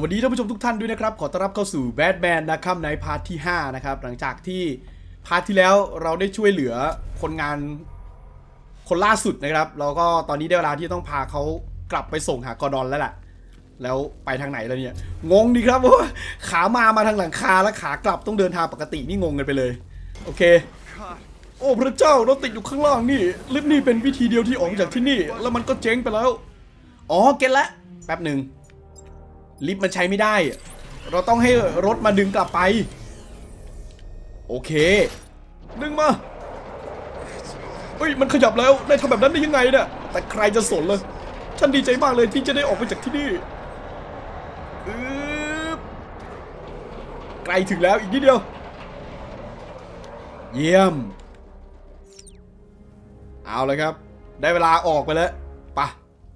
สวัสดีท่านผู้ชมทุกท่านด้วยนะครับ ขอต้อนรับเข้าสู่แบทแมนนะครับในพาร์ทที่ 5 นะครับ หลังจากที่พาร์ทที่แล้วเราได้ช่วยเหลือคนงานคนล่าสุดนะครับ แล้วก็ตอนนี้ได้เวลาที่ต้องพาเขากลับไปส่งหากอร์ดอนแล้วแหละแล้วไปทางไหนแล้วเนี่ย งงดีครับว่าขามามาทางหลังคาแล้วขากลับต้องเดินทางปกตินี่งงกันไปเลย โอเค โอ้พระเจ้าเราติดอยู่ข้างล่างนี่ลิฟต์นี่เป็นวิธีเดียวที่ออกจากที่นี่ แล้วมันก็เจ๊งไปแล้ว อ๋อเก็ตละแป๊บหนึ่ง ลิฟต์มันใช้ไม่ได้ เราต้องให้รถมาดึงกลับไป โอเค ดึงมาเฮ้ยมันขยับแล้วได้ทำแบบนั้นได้ยังไงเนี่ยแต่ใครจะสนเลย ฉันดีใจมากเลยที่จะได้ออกไปจากที่นี่ไกลถึงแล้วอีกนิดเดียว เยี่ยม เอาเลยครับ ได้เวลาออกไปแล้วไปะ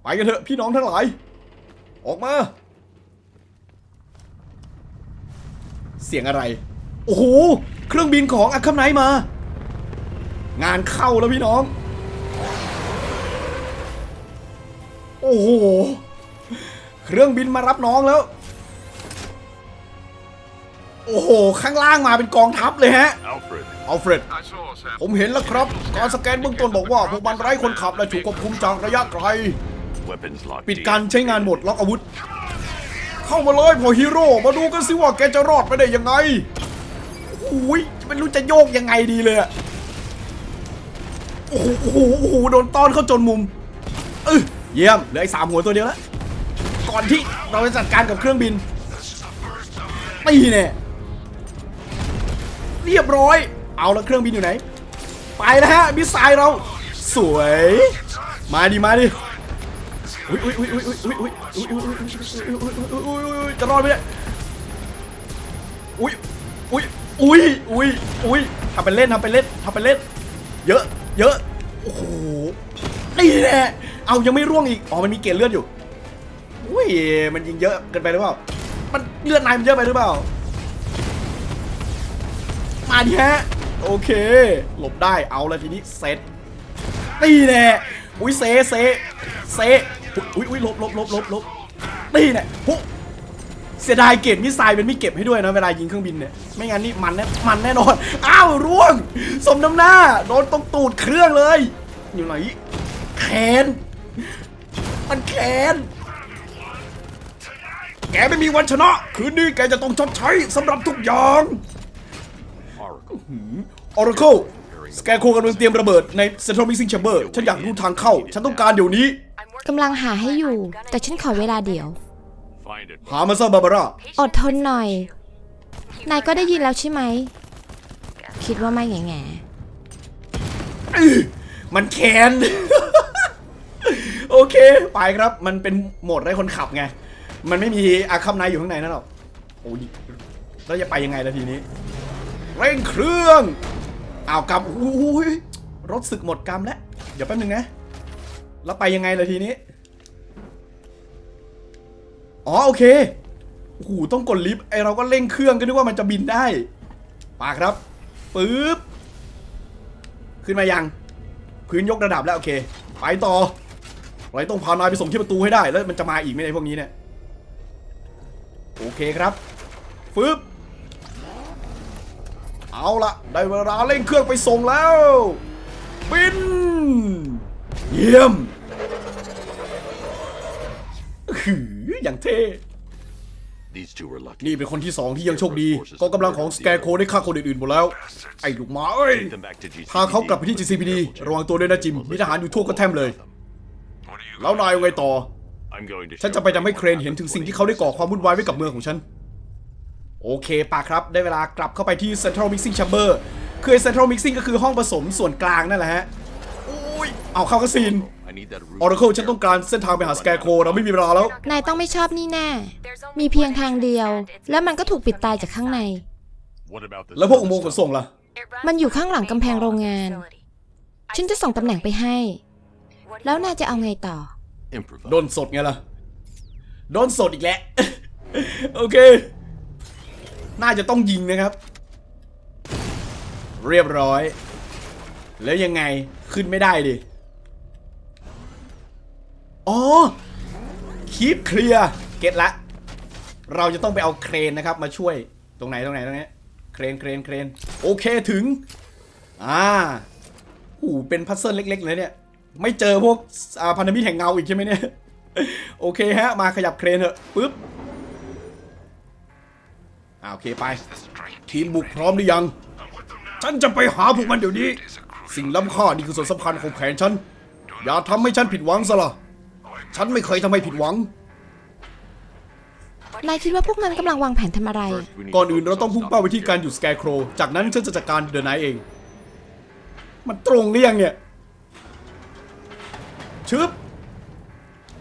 ไปกันเถอะพี่น้องทั้งหลาย ออกมา สียงอะไร โอ้โห เครื่องบินของอัคคมไนท์มา งานเข้าแล้วพี่น้อง โอ้โห เครื่องบินมารับน้องแล้ว โอ้โห ข้างล่างมาเป็นกองทัพเลยฮะ Alfred, อัลเฟรด I saw us have ผมเห็นแล้วครับ การสแกนเบื้องต้นบอกว่าพวกมันไร้คนขับและถูกควบคุมจากระยะไกล weapons locked ปิด in. การใช้งานโหมดล็อกอาวุธ เข้ามาเลยพอฮีโร่มาดูกันสิว่าแกจะรอดไปได้ยังไงอุ้ยไม่รู้จะโยกยังไงดีเลยอะโอ้โหโอ้โหโอ้โหโดนต้อนเข้าจนมุมเออเยี่ยมเหลือไอ้สามหัวตัวเดียวแล้วก่อนที่เราจะจัดการกับเครื่องบินตีเนี่ยเรียบร้อย เอาแล้วเครื่องบินอยู่ไหน ไปแล้วฮะมิสไซล์เรา สวย มาดิมาดิ อุ้ยอุ้ยอุ้ยอุ้ยอุ้ยอุ้ยอุ้ยอุ้ยอุ้ยอุ้ยอุ้ยอุ้ยอุ้ยจะรอดไหมเนี่ยอุ้ยอุ้ยอุ้ยอุ้ยอุ้ยทำเป็นเล่นทำเป็นเล่นทำเป็นเล่น เยอะ เยอะโอ้โหนี่แหละเอายังไม่ร่วงอีกอ๋อมันมีเกล็ดเลือดอยู่อุ้ยมันยิงเยอะเกินไปหรือเปล่ามันเลือดนายมันเยอะไปหรือเปล่ามาดิฮะโอเค หลบได้เอาแล้วทีนี้เซตนี่แน่อุ้ยเซเซเซ อุ้ยอุ้ยลบลบลบลบลบนี่แน่ปุ๊เสียดายเก็บมิสไซล์เป็นไม่เก็บให้ด้วยนะเวลายิงเครื่องบินเนี่ย ไม่งั้นนี่มันแน่มันแน่นอน อ้าวร่วง สมน้ำหน้า โดนตรงตูดเครื่องเลย อยู่ไหนแขนมันแขนแกไม่มีวันชนะ คืนนี้แกจะต้องชดใช้สำหรับทุกอย่าง Oracle. Oracle สแกโคกำลังเตรียมระเบิดใน Central Mixing Chamber ฉันอยากรู้ทางเข้า ฉันต้องการเดี๋ยวนี้ กำลังหาให้อยู่ แต่ฉันขอเวลาเดี๋ยว Find it. หามาซะบาบาร่าอดทนหน่อย นายก็ได้ยินแล้วใช่ไหม คิดว่าไม่แง่แง่มันแค้น โอเค ไปครับ มันเป็นโหมดไร้คนขับไง มันไม่มีอาคัมไนอยู่ข้างในนั่นหรอกโอ้ยแล้วจะไปยังไงล่ะทีนี้ เร่งเครื่องอ้าวกำอุ้ยรถศึกหมดกำแล้ว เดี๋ยวแป๊บนึงนะ แล้วไปยังไงล่ะทีนี้ อ๋อโอเคโอ้โหต้องกดลิฟต์ไอเราก็เร่งเครื่องก็นึกว่ามันจะบินได้ปาครับปึ๊บขึ้นมายัง พื้นยกระดับแล้วโอเค ไปต่อเรต้องพานายไปส่งที่ประตูให้ได้แล้วมันจะมาอีกไหมในพวกนี้เนี่ยโอเคครับฟึบเอาละได้เวลาเร่งเครื่องไปส่งแล้ว บิน เยี่ยมหืออย่างเท่ These two were lucky. นี่เป็นคนที่สองที่ยังโชคดีกองกำลังของสแกโคได้ฆ่าคนอื่นๆหมดแล้ว ไอ้ลูกหมาเอ้ย Take them back to GCPD. พาเขากลับไปที่ GCPD ระวังตัวด้วยนะจิม มีทหารอยู่ทั่วกระแทมเลย แล้วนายเอาไงต่อ I'm going to ฉัน show จะไปทำให้เครนเห็นถึงสิ่งที่เขาได้ก่อความวุ่นวายไว้กับเมืองของฉัน โอเคปาครับ ได้เวลากลับเข้าไปที่ Central Mixing Chamber คือ Central Mixing ก็คือห้องผสมส่วนกลางนั่นแหละฮะอุ้ย เอาเข้ากระซีน I need that route. Oracle ฉันต้องการเส้นทางไปหาสแกโคเราไม่มีเวลาแล้ว นายต้องไม่ชอบนี่แน่ มีเพียงทางเดียว แล้วมันก็ถูกปิดตายจากข้างใน What about this? แล้วพวกอุโมงค์ขนส่งล่ะ มันอยู่ข้างหลังกำแพงโรงงาน ฉันจะส่งตำแหน่งไปให้ แล้วนายจะเอาไงต่อ Improvise. โดนสดไงล่ะ โดนสดอีกแล้ว โอเค น่าจะต้องยิงนะครับ เรียบร้อย แล้วยังไงขึ้นไม่ได้ดิ อ๋อคีปเคลียร์เก็ตละ เราจะต้องไปเอาเครนนะครับ มาช่วยตรงไหนตรงไหนตรงนี้เครนเครนเครนโอเคถึง อ่าหูเป็นพัซเซิลเล็กๆเลยเนี่ย ไม่เจอพวกพันธมิตรแห่งเงาอีกใช่ไหมเนี่ย โอเคฮะ มาขยับเครนเถอะปึ๊บอ่าโอเคไป ทีมบุกพร้อมหรือยัง ฉันจะไปหาพวกมันเดี๋ยวนี้ สิ่งล้ำค่านี่คือส่วนสำคัญของแผนฉัน อย่าทำให้ฉันผิดหวังซะละ ฉันไม่เคยทำให้ผิดหวัง นายคิดว่าพวกมันกำลังวางแผนทำอะไร First, we need ก่อน to อื่น focus เรา on ต้องพุ่ง stopping เป้าไปที่ the การหยุดสแกร์โครจากนั้นฉันจะจัดการเดอะไนท์เอง มันตรงหรือยังเนี่ย ชึบ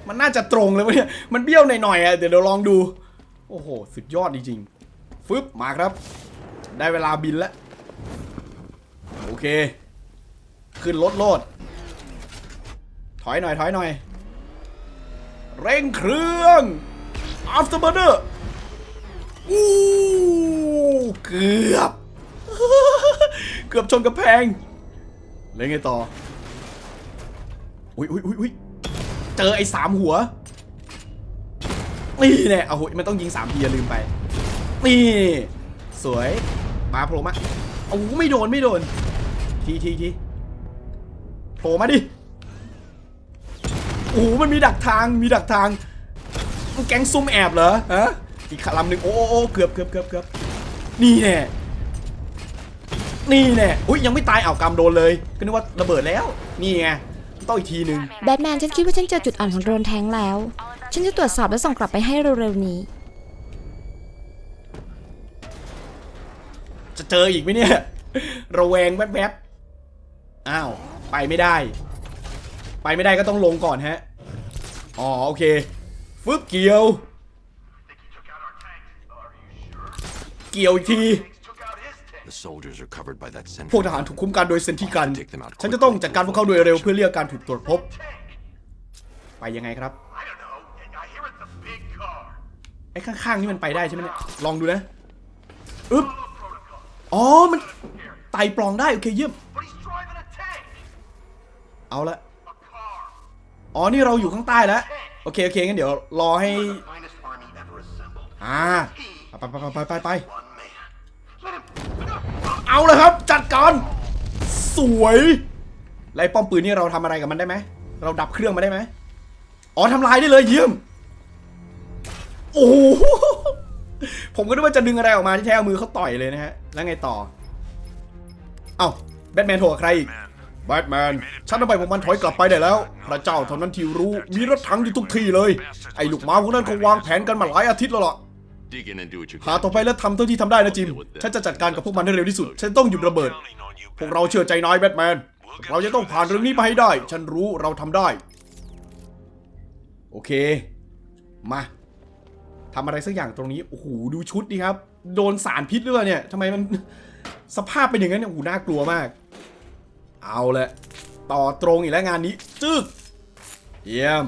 มันน่าจะตรงเลยวะเนี่ย มันเบี้ยวหน่อยๆอะ เดี๋ยวเราลองดู โอ้โห สุดยอดจริงๆฟึบ มาครับ ได้เวลาบินแล้ว โอเค ขึ้นรถโลด ถอยหน่อย ถอยหน่อย เร่งเครื่อง afterburner อู้เกือบ เกือบชนกระแพงแล้วไงต่อ อุ้ยอุ้ยอุ้ยเจอไอ้สามหัว นี่แน่เอาหุยมันต้องยิงสามทีอย่าลืมไป นี่ สวย มาโผล่มาโอ้โหไม่โดนไม่โดน ทีทีทีโผล่มาดิ โอ้โหมันมีดักทางมีดักทางมันแก๊งซุ่มแอบเหรอฮะอีกลำหนึ่งโอ้โอ้โอ้เกือบเกือบเกือบเกือบนี่แน่นี่แน่อุ้ยยังไม่ตายเอาวกำโดนเลย ก็นึกว่าระเบิดแล้ว นี่ไงต้องอีกทีหนึ่งแบทแมนฉันคิดว่าฉันเจอจุดอ่อนของโดรนแทงค์แล้ว ฉันจะตรวจสอบและส่งกลับไปให้เร็วๆนี้ จะเจออีกไหมเนี่ย ระแวงแวบๆอ้าว ไปไม่ได้ ไปไม่ได้ก็ต้องลงก่อนฮะ อ๋อโอเค ฟึบเกี่ยว เกี่ยวอีกที The soldiers are covered by that พวก sentry. ทหารถูกคุ้มกันโดยเซนทิกัน ฉันจะต้องจัดการพวกเขาโดยเร็วเพื่อเรียกการถูกตรวจพบ ไปยังไงครับ I don't know. I hear it's a big car. ไอ้ข้างๆนี่มันไปได้ใช่ไหมเนี่ย ลองดูนะ อึ๊บ อ๋อ มันไต่ปล่องได้ โอเคเยี่ยม But he's driving a tank. เอาละ A car. อ๋อ นี่เราอยู่ข้างใต้แล้ว โอเค โอเค งั้นเดี๋ยวรอให้ อ่า ไปไปไปไปไปไปเอาเลยครับ จัดการ สวยไล่ป้อมปืนนี่เราทำอะไรกับมันได้ไหม เราดับเครื่องมาได้ไหม อ๋อทำลายได้เลยเยี่ยม โอ้โห ผมก็นึกว่าจะดึงอะไรออกมาที่แท้เอามือเขาต่อยเลยนะฮะ แล้วไงต่อ เอ้าแบทแมนโทรกับใครอีก แบทแมน ฉันทำไมพวกมันถอยกลับไปได้แล้ว พระเจ้าเท่านั้นที่รู้ มีรถถังอยู่ทุกที่เลย ไอ้ลูกหมาพวกนั้นคงวางแผนกันมาหลายอาทิตย์แล้วล่ะ หาต่อไปแล้วทำเท่าที่ทำได้นะจิม ฉันจะจัดการกับพวกมันให้เร็วที่สุด ฉันต้องหยุดระเบิด พวกเราเชื่อใจนายแบทแมน เราจะต้องผ่านเรื่องนี้ไปให้ได้ ฉันรู้เราทำได้ โอเค มาทำอะไรสักอย่างตรงนี้ โอ้โห ดูชุดดิครับ โดนสารพิษหรือเปล่าเนี่ยทำไมมันสภาพเป็นอย่างนั้นเนี่ยโอ้โหน่ากลัวมาก เอาละต่อตรงอีกแล้วงานนี้จึ๊กเยี่ยม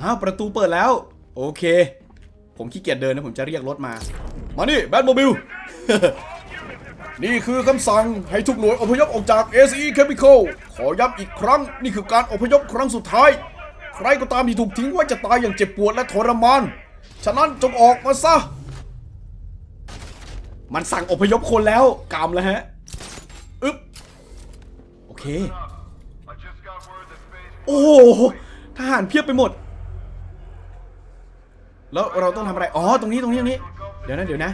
อ้าวประตูเปิดแล้ว โอเค ผมขี้เกียจเดินนะผมจะเรียกรถมา มานี่แบทโมบิลนี่คือคำสั่งให้ทุกหน่วยอพยพออกจาก ACE Chemical ขอย้ำอีกครั้ง นี่คือการอพยพครั้งสุดท้าย ใครก็ตามที่ถูกทิ้งไว้จะตายอย่างเจ็บปวดและทรมาน ฉะนั้นจงออกมาซะ มันสั่งอพยพคนแล้วกามแล้วฮะอึ๊บโอเค โอ้ทหารเพียบไปหมด แล้วเราต้องทำอะไร อ๋อ ตรงนี้ตรงนี้ตรงนี้ เดี๋ยวนะเดี๋ยวนะ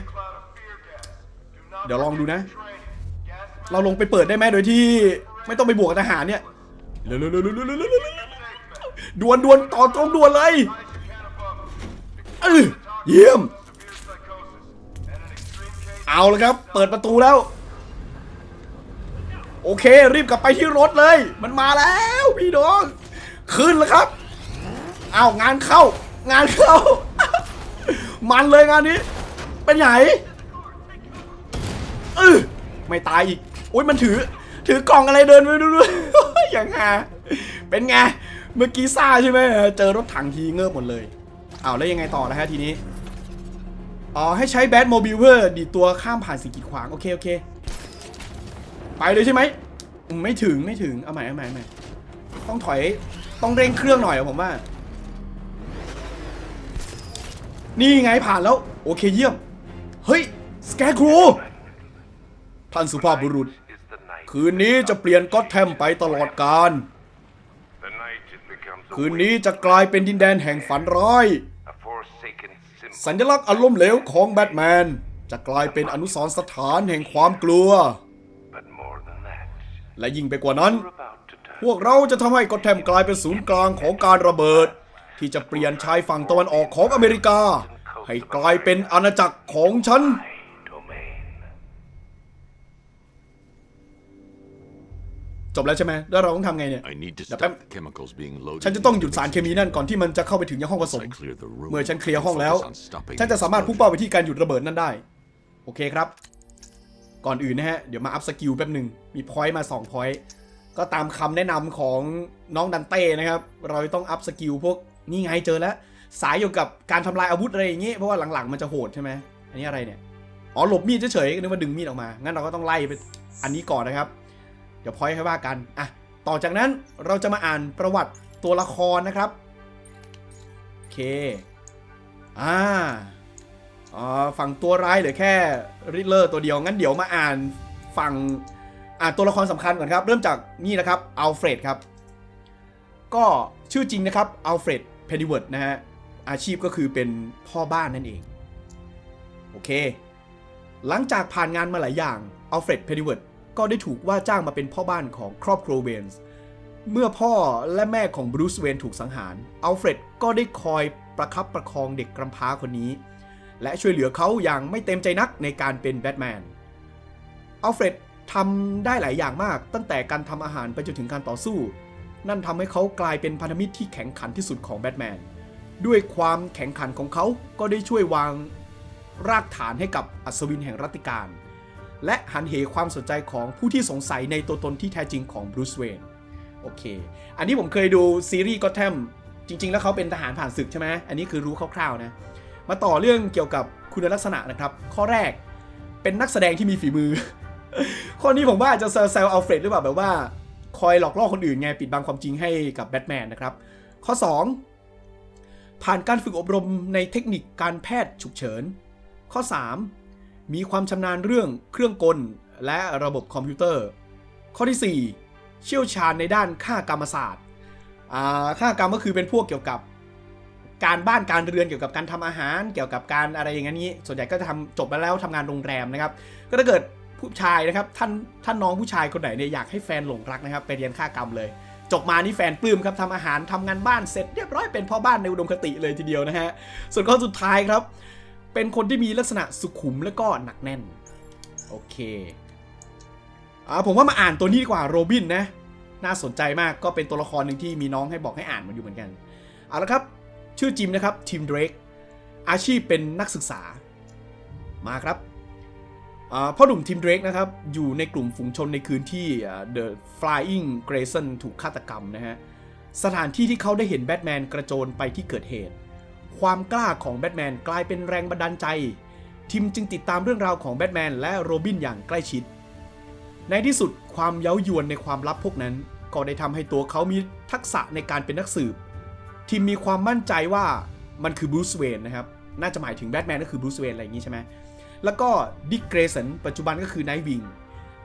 เดี๋ยวลองดูนะ เราลงไปเปิดได้ไหมโดยที่ไม่ต้องไปบวกกัทหารเนี่ยดวนดวนต่อตรงดวนเลยเออเยี่ยม เอาเลยครับ เปิดประตูแล้ว โอเค รีบกลับไปที่รถเลย มันมาแล้วพี่น้อง ขึ้นแล้วครับเอางานเข้า งานเข้า มันเลยงานนี้ เป็นไงเออไม่ตายอีกโอ้ยมันถือ ถือกล่องอะไรเดินไปดูด้วยอย่างฮาเป็นไง เมื่อกี้ซ่าใช่ไหมเจอรถถังทีเงิบหมดเลยเอาแล้วยังไงต่อนะฮะทีนี้ อ๋อ ให้ใช้แบทโมบิลเพื่อดีตัวข้ามผ่านสิ่งกีดขวาง โอเค โอเค ไปเลยใช่ไหม ไม่ถึงไม่ถึง เอาใหม่เอาใหม่เอาใหม่ต้องถอยต้องเร่งเครื่องหน่อยผมว่า นี่ไงผ่านแล้ว โอเคเยี่ยม เฮ้ย สแกครูท่านสุภาพบุรุษ คืนนี้จะเปลี่ยนก็อตแทมไปตลอดกาลคืนนี้จะกลายเป็นดินแดนแห่งฝันร้าย สัญลักษณ์อารมณ์เหลวของแบทแมน จะกลายเป็นอนุสรณ์สถานแห่งความกลัว But more than that, และยิ่งไปกว่านั้น we're about to turn พวกเราจะทำให้ก็อตแทมกลายเป็นศูนย์กลางของการระเบิด ที่จะเปลี่ยนชายฝั่งตะวันออกของอเมริกา ให้กลายเป็นอาณาจักรของฉัน จบแล้วใช่ไหมแล้วเราต้องทำไงเนี่ย I need to Yep. stop the chemicals being loaded. ฉันจะต้องห into ยุด the สารเคมีนั่นก่อนที่มันจะเข้าไปถึงยังห้องผสม I clear the room. เมื่อฉันเคลียร์ห้อง I'll แล้ว focus on stopping ฉันจะ the สามารถพุ่ง explosion. เป้าไปที่การหยุดระเบิดนั่นได้ โอเคครับ ก่อนอื่นนะฮะ เดี๋ยวมาอัพสกิลแป๊บหนึ่งมีพอยต์มา2พอยต์ก็ตามคำแนะนำของน้องดันเต้นะครับ เราต้องอัพสกิลพวกนี่ไงเจอแล้ว สายเกี่ยวกับการทำลายอาวุธอะไรอย่างงี้เพราะว่าหลังๆมันจะโหดใช่ไหมอันนี้อะไรเนี่ย อ๋อหลบมีดเฉยๆนึกว่าดึงมีดออกมา งั้นเราก็ต้องไล่ไปอันนี้ก่อนนะครับ เดี๋ยวพอยให้ว่ากันอะต่อจากนั้นเราจะมาอ่านประวัติตัวละครนะครับโอเคอ่าอ่าฝั่งตัวร้ายเหลือแค่ริเลอร์ตัวเดียว งั้นเดี๋ยวมาอ่านฝั่งอ่านตัวละครสำคัญก่อนครับ เริ่มจากนี่นะครับอัลเฟรดครับ ก็ชื่อจริงนะครับอัลเฟรดเพนนิเวิร์ดนะฮะ อาชีพก็คือเป็นพ่อบ้านนั่นเอง โอเค หลังจากผ่านงานมาหลายอย่างอัลเฟรดเพนนิเวิร์ด ก็ได้ถูกว่าจ้างมาเป็นพ่อบ้านของครอบครัวเวนส์เมื่อพ่อและแม่ของบรูซเวนถูกสังหารอัลเฟรดก็ได้คอยประคับประคองเด็กกำพร้าคนนี้ และช่วยเหลือเขาอย่างไม่เต็มใจนักในการเป็นแบทแมนอัลเฟรดทำได้หลายอย่างมากตั้งแต่การทำอาหารไปจนถึงการต่อสู้ นั่นทำให้เขากลายเป็นพันธมิตรที่แข็งขันที่สุดของแบทแมนด้วยความแข็งขันของเขาก็ได้ช่วยวางรากฐานให้กับอัศวินแห่งรัตติการ และหันเหความสนใจของผู้ที่สงสัยในตัวตนที่แท้จริงของบรูซเวนโอเค อันนี้ผมเคยดูซีรีส์ก็แทมจริง ๆ แล้วเขาเป็นทหารผ่านศึกใช่ไหมอันนี้คือรู้คร่าวๆนะ มาต่อเรื่องเกี่ยวกับคุณลักษณะนะครับ ข้อแรกเป็นนักแสดงที่มีฝีมือ ข้อนี้ผมว่าอาจจะแซวๆอัลเฟรดหรือเปล่าแบบว่า คอยหลอกล่อคนอื่นไงปิดบังความจริงให้กับแบทแมนนะครับ ข้อ 2 ผ่านการฝึกอบรมในเทคนิคการแพทย์ฉุกเฉิน ข้อ 3 มีความชำนาญเรื่องเครื่องกลและระบบคอมพิวเตอร์ ข้อที่ 4 เชี่ยวชาญในด้านค่ากรรมศาสตร์ค่ากรรมก็คือเป็นพวกเกี่ยวกับการบ้านการเรือนเกี่ยวกับการทำอาหารเกี่ยวกับการอะไรอย่างนี้ ส่วนใหญ่ก็จะทำจบมาแล้วทำงานโรงแรมนะครับ ก็ถ้าเกิดผู้ชายนะครับท่านท่านน้องผู้ชายคนไหนเนี่ยอยากให้แฟนหลงรักนะครับไปเรียนค่ากรรมเลย จบมานี่แฟนปลื้มครับทำอาหารทำงานบ้านเสร็จเรียบร้อยเป็นพ่อบ้านในอุดมคติเลยทีเดียวนะฮะส่วนข้อสุดท้ายครับ เป็นคนที่มีลักษณะสุขุมและก็หนักแน่น โอเคอ่าผมว่ามาอ่านตัวนี้ดีกว่าโรบินนะ น่าสนใจมากก็เป็นตัวละครหนึ่งที่มีน้องให้บอกให้อ่านมันอยู่เหมือนกันเอาละครับ ชื่อจิมนะครับทีมเดรกอาชีพเป็นนักศึกษามาครับอ่าพ่อหนุ่มทีมเดรกนะครับ อยู่ในกลุ่มฝูงชนในคืนที่อ่า The Flying Grayson ถูกฆาตกรรมนะฮะ สถานที่ที่เขาได้เห็นแบทแมนกระโจนไปที่เกิดเหตุ ความกล้าของแบทแมนกลายเป็นแรงบันดาลใจ ทิมจึงติดตามเรื่องราวของแบทแมนและโรบินอย่างใกล้ชิด ในที่สุดความเย้ายวนในความลับพวกนั้น ก็ได้ทำให้ตัวเขามีทักษะในการเป็นนักสืบ ทิมมีความมั่นใจว่ามันคือบรูซเวนนะครับ น่าจะหมายถึงแบทแมนก็คือบรูซเวนอะไรอย่างนี้ใช่ไหมแล้วก็ดิกเกรสันปัจจุบันก็คือไนท์วิง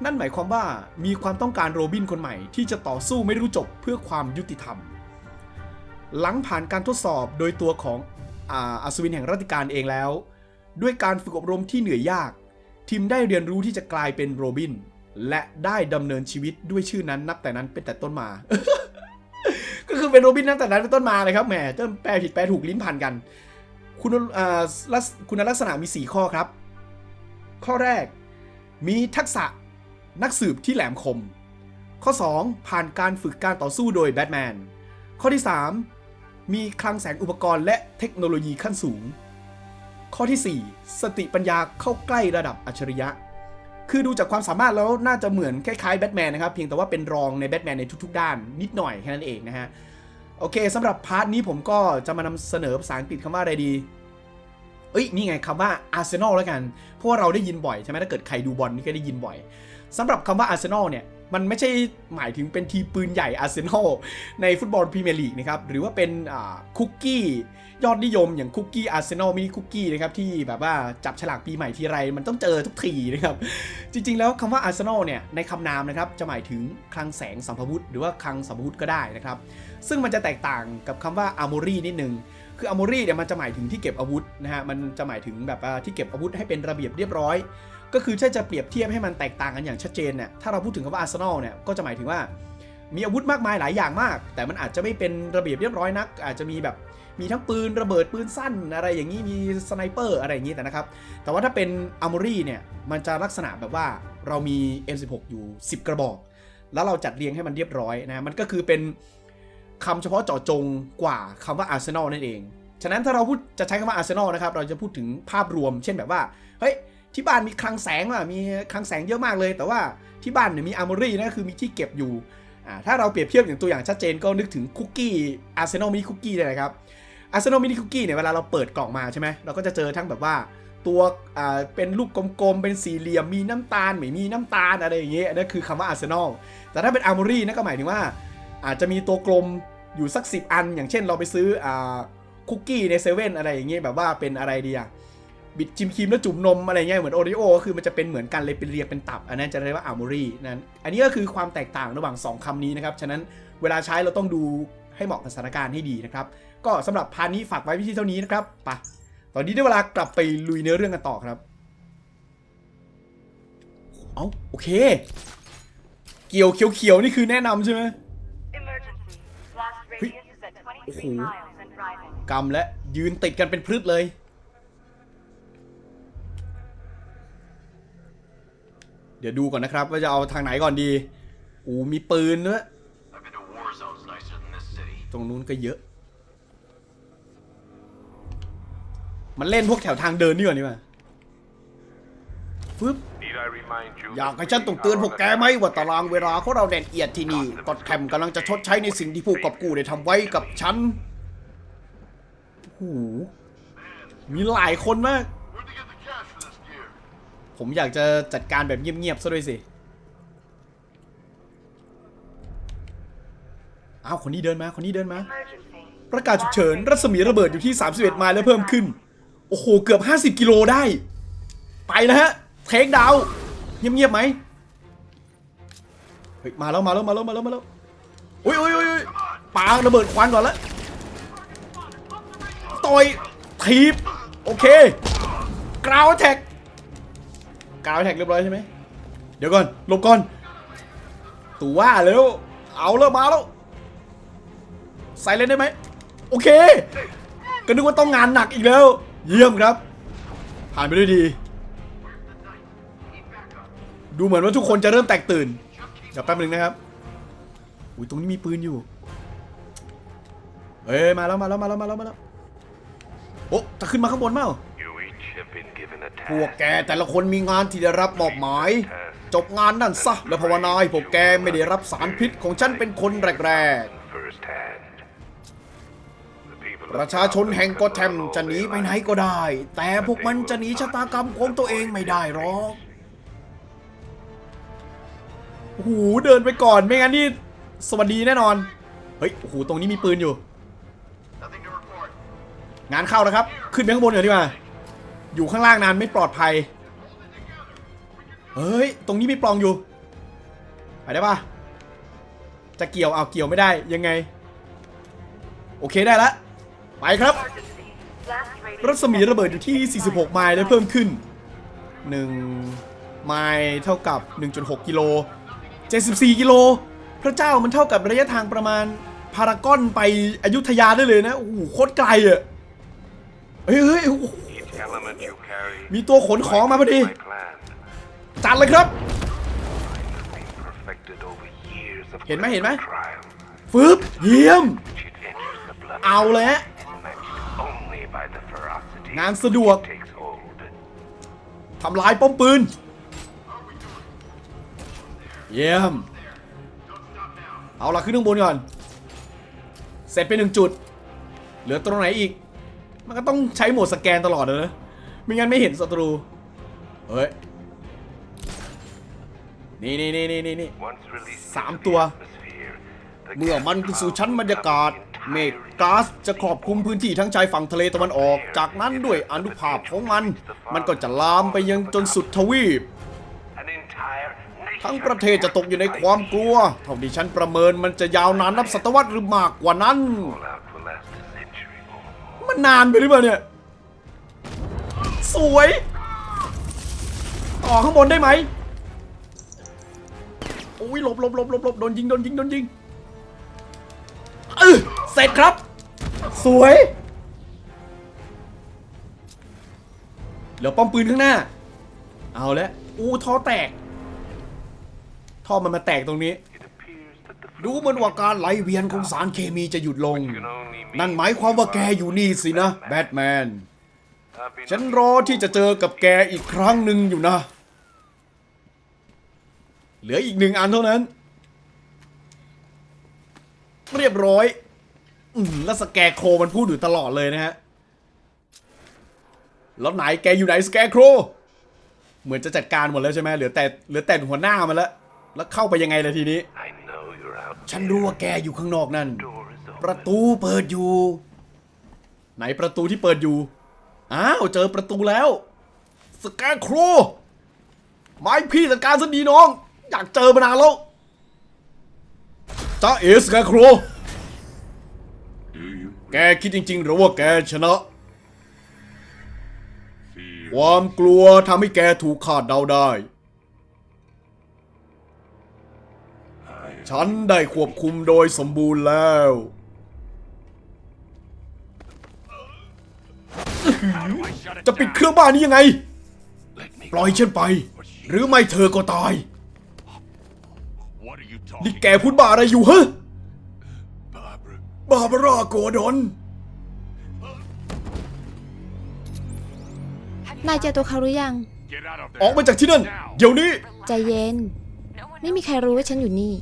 นั่นหมายความว่ามีความต้องการโรบินคนใหม่ที่จะต่อสู้ไม่รู้จบเพื่อความยุติธรรม หลังผ่านการทดสอบโดยตัวของ อาอัศวินแห่งรัติการเองแล้ว ด้วยการฝึกอบรมที่เหนื่อยยาก ทีมได้เรียนรู้ที่จะกลายเป็นโรบิน และได้ดำเนินชีวิตด้วยชื่อนั้นนับแต่นั้นเป็นแต่ต้นมา ก็คือเป็นโรบินนับแต่นั้นเป็นต้นมาเลยครับแหมเริ่มแปลผิดแปลถูกลิ้นพันกัน คุณลักษคุณลักษณะมี 4 ข้อครับ ข้อแรกมีทักษะนักสืบที่แหลมคม ข้อ 2 ผ่านการฝึกการต่อสู้โดยแบทแมนข้อที่ 3 มีคลังแสงอุปกรณ์และเทคโนโลยีขั้นสูง ข้อทีสี่ 4 สติปัญญาเข้าใกล้ระดับอัจฉริยะ คือดูจากความสามารถแล้วน่าจะเหมือนคล้ายๆแบทแมนนะครับ เพียงแต่ว่าเป็นรองในแบทแมนในทุกๆ ด้านนิดหน่อยแค่นั้นเองนะฮะ โอเคสำหรับพาร์ทนี้ผมก็จะมานำเสนอภาษาอังกฤษคำว่าอะไรดีเอ้ยนี่ไงคำว่า Arsenal แล้วกัน เพราะว่าเราได้ยินบ่อยใช่ไหมถ้าเกิดใครดูบอลนี่ก็ได้ยินบ่อยสำหรับคำว่า Arsenal เนี่ย มันไม่ใช่หมายถึงเป็นทีปืนใหญ่อาร์เซนอลในฟุตบอลพรีเมียร์ลีกนะครับ หรือว่าเป็นคุกกี้ยอดนิยมอย่างคุกกี้อาร์เซนอลมินิคุกกี้นะครับ ที่แบบว่าจับฉลากปีใหม่ทีไรมันต้องเจอทุกทีนะครับ จริงๆแล้วคำว่าอาร์เซนอลเนี่ย ในคำนามนะครับ จะหมายถึงคลังแสงสัมภวุธหรือว่าคลังสัมภวุธก็ได้นะครับ ซึ่งมันจะแตกต่างกับคำว่าอาร์โมรี่นิดนึงคืออาร์โมรี่เนี่ยมันจะหมายถึงที่เก็บอาวุธนะฮะมันจะหมายถึงแบบว่าที่เก็บอาวุธให้เป็นระเบียบเรียบร้อย ก็คือถ้าจะเปรียบเทียบให้มันแตกต่างกันอย่างชัดเจนเนี่ยถ้าเราพูดถึงคำว่าอาร์เซนอลเนี่ยก็จะหมายถึงว่ามีอาวุธมากมายหลายอย่างมาก แต่มันอาจจะไม่เป็นระเบียบเรียบร้อยนัก อาจจะมีแบบมีทั้งปืนระเบิดปืนสั้นอะไรอย่างนี้มีสไนเปอร์อะไรอย่างนี้แต่นะครับ แต่ว่าถ้าเป็นอาร์โมรีเนี่ยมันจะลักษณะแบบว่าเรามี M16 อยู่ 10 กระบอก แล้วเราจัดเรียงให้มันเรียบร้อยนะมันก็คือเป็นคำเฉพาะเจาะจงกว่าคำว่าอาร์เซนอลนั่นเอง ฉะนั้นถ้าเราพูดจะใช้คำว่าอาร์เซนอลนะครับเราจะพูดถึงภาพรวม เช่นแบบว่าเฮ้ย ที่บ้านมีคลังแสงว่ะมีคลังแสงเยอะมากเลย แต่ว่าที่บ้านเนี่ยมีอาร์มอรี่นะคือมีที่เก็บอยู่อ่าถ้าเราเปรียบเทียบอย่างตัวอย่างชัดเจนก็นึกถึงคุกกี้อาร์เซนอลมินิคุกกี้เลยนะครับอาร์เซนอลมินิคุกกี้เนี่ยเวลาเราเปิดกล่องมาใช่ไหมเราก็จะเจอทั้งแบบว่าตัวอ่าเป็นลูกกลมๆ เป็นสี่เหลี่ยมมีน้ำตาลไม่มีน้ำตาลอะไรอย่างเงี้ยนั่นคือคำว่าอาร์เซนอลแต่ถ้าเป็นอาร์มอรี่นั่นก็หมายถึงว่า อาจจะมีตัวกลมอยู่สักสิบอัน อย่างเช่นเราไปซื้ออ่าคุกกี้ในเซเว่นอะไรอย่างเงี้ยแบบว่าเป็นอะไรดีอะ บิดจิมครีมแล้วจุ่มนมอะไรเงี้ยเหมือนโอริโอคือมันจะเป็นเหมือนกันเลยเป็นเรียงเป็นตับ อันนั้นจะเรียกว่าอาร์มอรี่นั้นอันนี้ก็คือความแตกต่างระหว่าง 2คำนี้นะครับ ฉะนั้นเวลาใช้เราต้องดูให้เหมาะกับสถานการณ์ให้ดีนะครับ ก็สำหรับพาร์ทนี้ฝากไว้วิธีเท่านี้นะครับไปตอนนี้ได้เวลากลับไปลุยเนื้อเรื่องกันต่อครับเอาโอเค เกี่ยวเขียวๆนี่คือแนะนำใช่ไหม Emergency. Blast radius is at 23 Oh. miles and rising. กำและยืนติดกันเป็นพืชเลย เดี๋ยวดูก่อนนะครับ ว่าจะเอาทางไหนก่อนดีอูมีปืนด้วยตรงนู้นก็เยอะ มันเล่นพวกแถวทางเดินนี่ก่อนดีกว่าฟึบอยากให้ฉันต้องเตือนพวกแกไหมว่าตารางเวลาของเราแน่นเอียดที่นี่กดแคมกำลังจะชดใช้ในสิ่งที่ผู้กอบกูได้ทำไว้กับฉันโอ้โหมีหลายคนมาก ผมอยากจะจัดการแบบเงียบๆซะด้วยสิอ้าวคนนี้เดินมาคนนี้เดินมาประกาศฉุกเฉินรัศมีระเบิดอยู่ที่ 31 ไมล์แล้วเพิ่มขึ้น โอ้โห เกือบ 50 กิโลได้ ไปแล้วฮะ เทคดาว เงียบๆไหมเฮ้ย มาแล้ว มาแล้ว มาแล้ว มาแล้ว มาแล้วโอ้ยโอ้ยโอ้ยโอ้ยปาระเบิดควันก่อนแล้วต่อย ทีบ โอเค กราวแท็ก กราวแท็กเรียบร้อยใช่ไหมเดี๋ยวก่อนหลบก่อนตัวว่าแล้วเอาแล้วมาแล้วใส่เลยได้ไหมโอเค ก็นึกว่าต้องงานหนักอีกแล้ว เยี่ยมครับ ผ่านไปด้วยดี ดูเหมือนว่าทุกคนจะเริ่มแตกตื่นเดี๋ยวแป๊บหนึงนะครับอุ้ยตรงนี้มีปืนอยู่เฮ้ยมาแล้วมาแล้วมาแล้วมาแล้วมาแล้วโอ้จะขึ้นมาข้างบนเป พวกแกแต่ละคนมีงานที่ได้รับมอบหมาย จบงานนั่นซะ แล้วภาวนาให้พวกแกไม่ได้รับสารพิษของฉันเป็นคนแรกๆ ประชาชนแห่งกอแทมจะหนีไปไหนก็ได้ แต่พวกมันจะหนีชะตากรรมของตัวเองไม่ได้หรอกโอ้โหเดินไปก่อนไม่งั้นนี่สวัสดีแน่นอน เฮ้ยโอ้โหตรงนี้มีปืนอยู่ งานเข้านะครับ ขึ้นไปข้างบนก่อนดีกว่า อยู่ข้างล่างนานไม่ปลอดภัย เฮ้ย ตรงนี้มีปล่องอยู่ ไปได้ปะจะเกี่ยวเอาเกี่ยวไม่ได้ยังไง โอเคได้ละไปครับ รัศมีระเบิดอยู่ที่ 46 ไมล์และเพิ่มขึ้น 1 ไมล์เท่ากับ 1.6 กิโล 74 กิโล พระเจ้ามันเท่ากับระยะทางประมาณพารากอนไปอยุธยาได้เลยนะ โอ้โหโคตรไกลอะเฮ้ยเฮ้ยโอ้โห each element you carry มีตัวขนของมาพอดี my plan จัดเลยครับ has been perfected over years of เห็นไหมเห็นไหม trial, ฟึบเยี่ยม which it enters the blood เอาเลยฮะ matched only by the ferocity งานสะดวก which takes hold. ทำลายป้อมปืน เยี่ยม เอาละขึ้นข้างบนก่อน เสร็จไปหนึ่งจุด เหลือตรงไหนอีก มันก็ต้องใช้โหมดสแกนตลอดเลยนะไม่งั้นไม่เห็นศัตรู เฮ้ย นี่นี่นี่นี่นี่สามตัว เมื่อมันขึ้นสู่ชั้นบรรยากาศ เมฆก๊าซจะครอบคลุมพื้นที่ทั้งชายฝั่งทะเลตะวันออก จากนั้นด้วยอนุภาคของมัน มันก็จะลามไปยังจนสุดทวีป ทั้งประเทศจะตกอยู่ในความกลัว เท่าที่ฉันประเมินมันจะยาวนานนับศตวรรษหรือมากกว่านั้น นานไปหรือเปล่าเนี่ย สวย ต่อข้างบนได้ไหมโอ้ยหลบหลบหลบหลบหลบโดนยิงโดนยิงโดนยิงเออเสร็จครับ สวย เหลือป้อมปืนข้างหน้า เอาแล้วอู้ท่อแตก ท่อมันมาแตกตรงนี้ ดูเหมือนว่าการไหลเวียนของสารเคมีจะหยุดลง can only mean นั่นหมายความว่าแกอยู่นี่สินะแบทแมน I've been ฉันรอที่จะเจอกับแกอีกครั้งหนึ่งอยู่นะ เหลืออีกหนึ่งอันเท่านั้น เรียบร้อย อืมแล้วสแกร์โครมันพูดอยู่ตลอดเลยนะฮะ แล้วไหนแกอยู่ไหนสแกร์โคร เหมือนจะจัดการหมดแล้วใช่ไหมเหลือแต่เหลือแต่หัวหน้ามันแล้ว แล้วเข้าไปยังไงล่ะทีนี้ ฉันรู้ว่าแกอยู่ข้างนอกนั่น door is open. ประตูเปิดอยู่ ไหนประตูที่เปิดอยู่ อ้าว เจอประตูแล้วสแกร์ครูไม้พี่จัดการซะดีน้อง อยากเจอมานานแล้วจ้าเอสแกร์ครูแกคิดจริงๆหรือว่าแกชนะ ความกลัวทำให้แกถูกคาดเดาได้ ฉันได้ควบคุมโดยสมบูรณ์แล้ว จะปิดเครื่องบ้านนี้ยังไง ปล่อยฉันไป หรือไม่เธอก็ตาย What are you นี่ talking แกพูดบ้าอะไรอยู่ฮะ Barbara? บาบาร่าโกดอนนายเจอตัวเขาหรือยัง Get out of ออก there. มาจากที่นั่น เดี๋ยวนี้ ใจเย็น ไม่มีใครรู้ว่าฉันอยู่นี่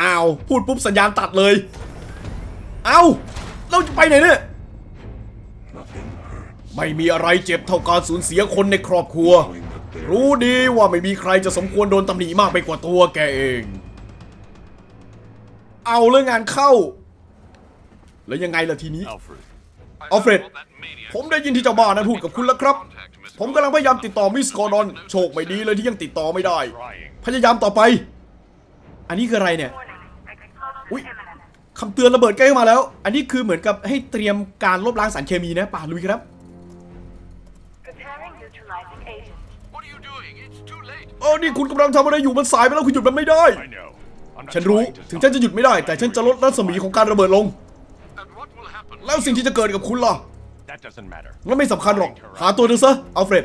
อ้าวพูดปุ๊บสัญญาณตัดเลย เอ้าเราจะไปไหนเนี่ย ไม่มีอะไรเจ็บเท่าการสูญเสียคนในครอบครัว รู้ดีว่าไม่มีใครจะสมควรโดนตำหนิมากไปกว่าตัวแกเอง เอาเรื่องงานเข้า แล้วยังไงล่ะทีนี้ Alfred. อัลเฟรดผมได้ยินที่เจ้าบ้านนั้นพูดกับคุณแล้วครับ ผมกำลังพยายามติดต่อมิสกอร์ดอน โชคไม่ดีเลยที่ยังติดต่อไม่ได้ Trying. พยายามต่อไป อันนี้คืออะไรเนี่ย Warning. Explosion Ui. imminent. คำเตือนระเบิดใกล้เข้ามาแล้ว อันนี้คือเหมือนกับให้เตรียมการลบล้างสารเคมีนะป่าลุยครับ Preparing neutralizing agent. What are you doing? It's too late. เออนี่คุณกำลังทำอะไรอยู่มันสายไปแล้วคุณหยุดมันไม่ได้ I know. I'm not ฉันรู้ trying to ถึง stop ฉันจะหยุดไม่ได้ แต่ฉันจะลดรัศมีของการระเบิดลง And what will happen? แล้วสิ่งที่จะเกิดกับคุณล่ะ That doesn't matter. งั้นไม่สำคัญหรอก หาตัวเธอซะอัลเฟรด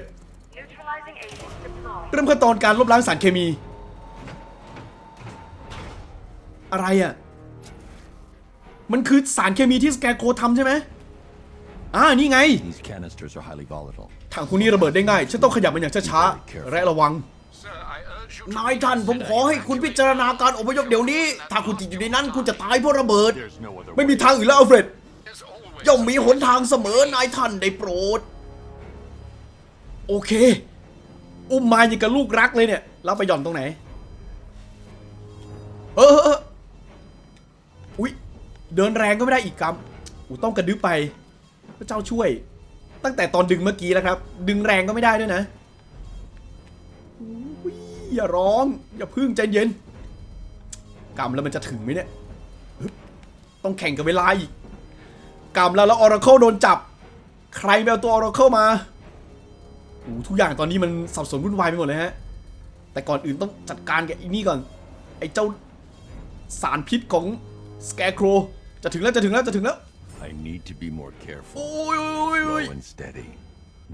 Neutralizing agent deployed. เริ่มขั้นตอนการลบล้างสารเคมี อะไรอะ มันคือสารเคมีที่สแกโกทำใช่ไหมอ่านี่ไง These canisters are highly volatile. ถังพวกนี้ระเบิดได้ง่าย ฉันต้องขยับมันอย่างช้าๆ และระวัง Sir, I urge you นายท่านผมขอให้คุณพิจารณาการอพยพเดี๋ยวนี้ ถ้าคุณติดอยู่ในนั้น คุณจะตายเพราะระเบิด There's no other ไม่มี way. ทางอื่นแล้วอัลเฟรด as always. ย่อมมีหนทางเสมอนายท่านได้โปรด โอเค อุ้มมาอย่างกับลูกรักเลยเนี่ย แล้วไปหย่อนตรงไหน เออเออเอออุ๊ย เดินแรงก็ไม่ได้อีกกำอูต้องกระดึ๊บไปพระเจ้าช่วย ตั้งแต่ตอนดึงเมื่อกี้แล้วครับ ดึงแรงก็ไม่ได้ด้วยนะอย่าร้องอย่าพึ่งใจเย็นกำแล้วมันจะถึงไหมเนี่ยต้องแข่งกับเวลาอีกกำแล้วแล้วออร์เคิลโดนจับ ใครไปเอาตัวออร์เคิลมาโอ้ทุกอย่างตอนนี้มันสับสนวุ่นวายไปหมดเลยฮะ แต่ก่อนอื่นต้องจัดการกับไอ้นี่ก่อน ไอ้เจ้าสารพิษของสแกร์โคร จะถึงแล้วจะถึงแล้วจะถึงแล้ว I need to be more careful. โอ้ยโอ้ยโอ้ย Slow and steady.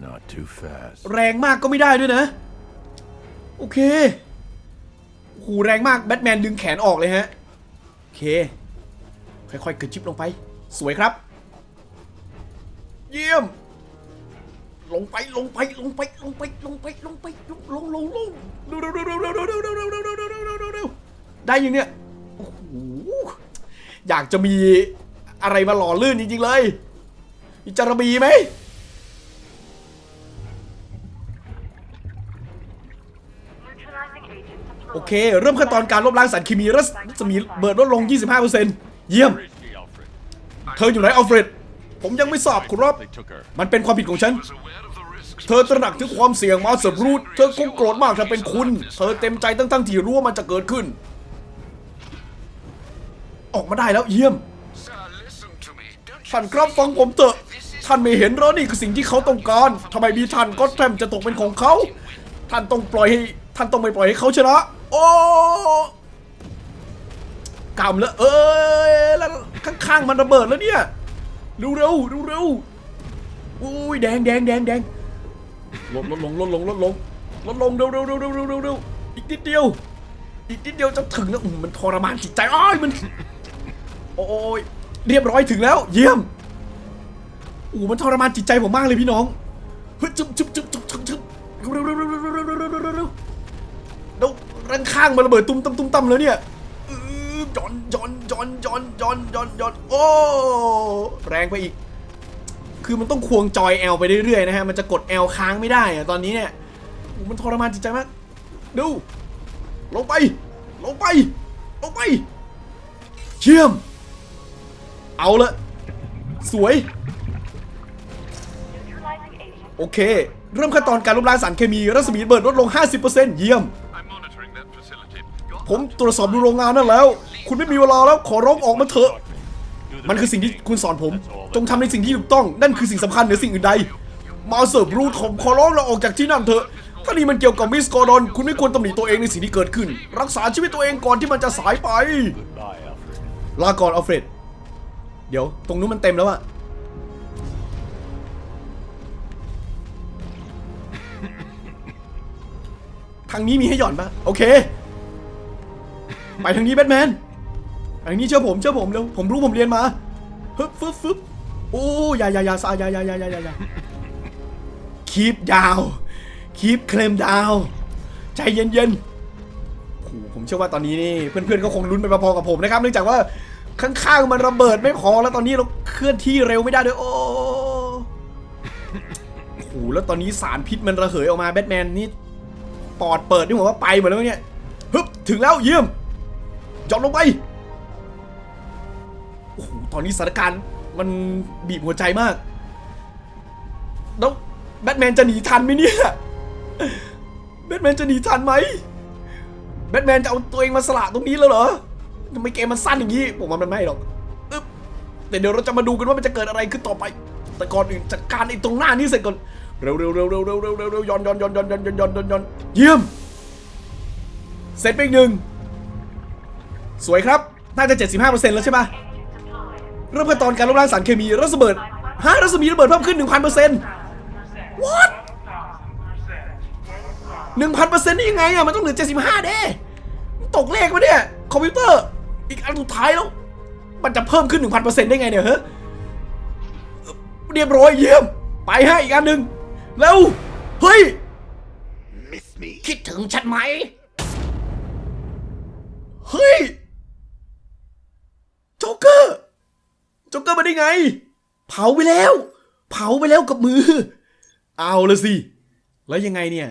Not too fast. แรงมากก็ไม่ได้ด้วยนะ โอเคโอ้โหแรงมากแบทแมนดึงแขนออกเลยฮะ โอเค ค่อยๆกระชิบลงไป สวยครับ เยี่ยม ลงไปลงไปลงไปลงไปลงไปลงไปลงลงลงลงเร็วเร็วเร็วเร็วเร็วเร็วเร็วเร็วเร็วเร็วเร็วเร็วเร็วเร็วเร็วเร็วได้ยังเนี่ยโอ้โห อยากจะมีอะไรมาหล่อลื่นจริง ๆ เลยมีจารบีไหมโอเค เริ่มขั้นตอนการลบล้างสารเคมีรัศมีเบิดลดลง 25%เยี่ยม เธออยู่ไหนอัลเฟรด ผมยังไม่ทราบคุณรับ มันเป็นความผิดของฉัน เธอตระหนักถึงความเสี่ยงมาสับรูดเธอคงโกรธมากถ้าเป็นคุณ เธอเต็มใจตั้งๆที่รู้ว่ามันจะเกิดขึ้น ออกมาได้แล้วเยี่ยม Sir, listen to me. Don't you ท่านครับฟังผมเถอะ ท่านไม่เห็นเหรอนี่คือสิ่งที่เขาต้องการทำไมมีท่านก็แทมจะตกเป็นของเขา ท่านต้องปล่อยให้ท่านต้องไม่ปล่อยให้เขาชนะ โอ้กำแล้วเอ้ยแล้วข้างๆมันระเบิดแล้วเนี่ยเร็วเร็วเร็วเร็วๆอุ้ยแดงแดงแดงแดงลดลดลงลดลงลดลงลดลงเร็วเร็วเร็วเร็วเร็วเร็วเร็วอีกนิดเดียว อีกนิดเดียวจะถึงแล้วอื้อมันทรมานจิตใจอ้ายมัน โอ้ยเรียบร้อยถึงแล้ว เยี่ยมโอ้มันทรมานจิตใจผมมากเลยพี่น้องเฮ้ยจุ๊บจุ๊บจุ๊บจุ๊บจุ๊บจุ๊บเร็วเร็วเร็วเร็วเร็วเร็วเร็วเร็วเร็วเร็วเร็วแล้วรังข้างมันระเบิดตุ้มตั้มตุ้มตั้มแล้วเนี่ยอื้อจอนจอนจอนจอนจอนจอนจอนโอ้แรงไปอีก คือมันต้องควงจอย L ไปเรื่อยๆนะฮะมันจะกด L ค้างไม่ได้อะตอนนี้เนี่ยโอ้มันทรมานจิตใจมากดูลงไปลงไปลงไปเชี่ยม เอาละสวย โอเค เริ่มขั้นตอนการลบล้างสารเคมี รัศมีเบิดลดลง 50%เยี่ยม ผมตรวจสอบดูโรงงานนั่นแล้ว คุณไม่มีเวลาแล้วขอร้องออกมาเถอะ มันคือสิ่งที่คุณสอนผม จงทำในสิ่งที่ถูกต้อง นั่นคือสิ่งสำคัญเหนือสิ่งอื่นใด มาเสิร์ฟรูทผมขอร้องเราออกจากที่นั่นเถอะถ้านี่มันเกี่ยวกับมิสกอร์ดอน คุณไม่ควรตำหนิตัวเองในสิ่งที่เกิดขึ้น รักษาชีวิตตัวเองก่อนที่มันจะสายไป ลาก่อนอัลเฟรด เดี๋ยว ตรงนู้นมันเต็มแล้วอะทางนี้มีให้หย่อนปะโอเค ไปทางนี้แบทแมนทางนี้เชื่อผมเชื่อผมเร็วผมรู้ผมเรียนมาฮึบฟึบฟึบโอ้ยายายาซายายายายายายาคีปดาวคีปเคลมดาวใจเย็นๆผมเชื่อว่าตอนนี้นี่เพื่อนๆก็คงลุ้นไปพอๆกับผมนะครับ เนื่องจากว่า ข้างๆมันระเบิดไม่พอแล้วตอนนี้เราเคลื่อนที่เร็วไม่ได้ด้วยโอ้โหแล้วตอนนี้สารพิษมันระเหยออกมาแบทแมนนี่ปอดเปิดนี่ผมว่าไปหมดแล้วเนี่ยฮึบถึงแล้วเยี่ยมหย่อนลงไปโอ้โหตอนนี้สถานการณ์มันบีบหัวใจมากแล้วแบทแมนจะหนีทันไหมเนี่ยแบทแมนจะหนีทันไหมแบทแมนจะเอาตัวเองมาสละตรงนี้แล้วเหรอ ทำไมเกมมันสั้นอย่างนี้ผมว่ามันไม่หรอกอึ๊บแต่เดี๋ยวเราจะมาดูกันว่ามันจะเกิดอะไรขึ้นต่อไป แต่ก่อนอื่นจัดการไอ้ตรงหน้านี้เสร็จก่อน เร็วเร็วเร็วเร็วเร็วเร็วเร็วเร็วย้อนย้อนย้อนย้อนย้อนย้อนย้อนย้อนย้อนเยี่ยม เสร็จไปอีกหนึ่ง สวยครับ น่าจะ 75%แล้วใช่ปะเริ่มขั้นตอนการลบล้างสารเคมีรัศเบิดฮะรัศมีระเบิดเพิ่มขึ้น 1,000% what หนึ่งพันเปอร์เซ็นต์นี่ยังไงอะมันต้องเหลือเจ็ดสิบห้าเด้มันตกเลขวะเนี่ย คอมพิวเตอร์ อีกอันสุดท้ายแล้ว มันจะเพิ่มขึ้นหนึ่งพันเปอร์เซ็นต์ได้ไงเนี่ยเฮ้ยเรียบร้อยเยี่ยม ไปฮะอีกอันหนึ่งแล้ว เฮ้ย Miss me. คิดถึงฉันไหม เฮ้ยโจ๊กเกอร์โจ๊กเกอร์มาได้ไง เผาไปแล้ว เผาไปแล้วกับมือ เอาละสิ แล้วยังไงเนี่ย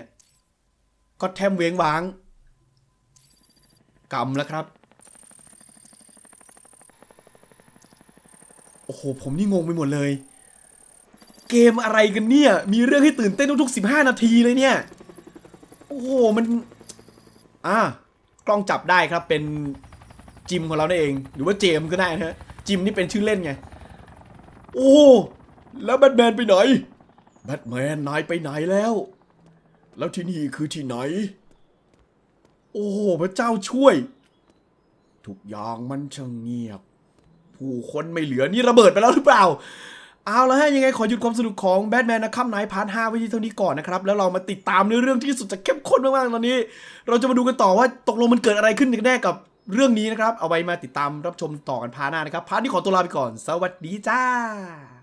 ก็แทมเวงวางกำแล้วครับ โอ้โห ผมนี่งงไปหมดเลย เกมอะไรกันเนี่ย มีเรื่องให้ตื่นเต้นทุกๆ 15 นาทีเลยเนี่ย โอ้โห มัน อ่ากล้องจับได้ครับเป็นจิมของเรานั่นเอง หรือว่าเจมก็ได้นะฮะ จิมนี่เป็นชื่อเล่นไง โอ้แล้วแบทแมนไปไหน แบทแมนนายไปไหนแล้ว แล้วที่นี่คือที่ไหน โอ้โหพระเจ้าช่วย ทุกอย่างมันช่างเงียบ ผู้คนไม่เหลือนี่ระเบิดไปแล้วหรือเปล่า เอาและฮะยังไงขอหยุดความสนุกของแบทแมนนะค่ำไนท์พาร์ทห้าไว้ที่เท่านี้ก่อนนะครับ แล้วเรามาติดตามในเรื่องที่สุดจะเข้มข้นมากๆตอนนี้ เราจะมาดูกันต่อว่าตกลงมันเกิดอะไรขึ้นกันแน่กับเรื่องนี้นะครับ เอาไว้มาติดตามรับชมต่อกันพาร์ทหน้านะครับพาร์ทนี้ขอตัวลาไปก่อน สวัสดีจ้า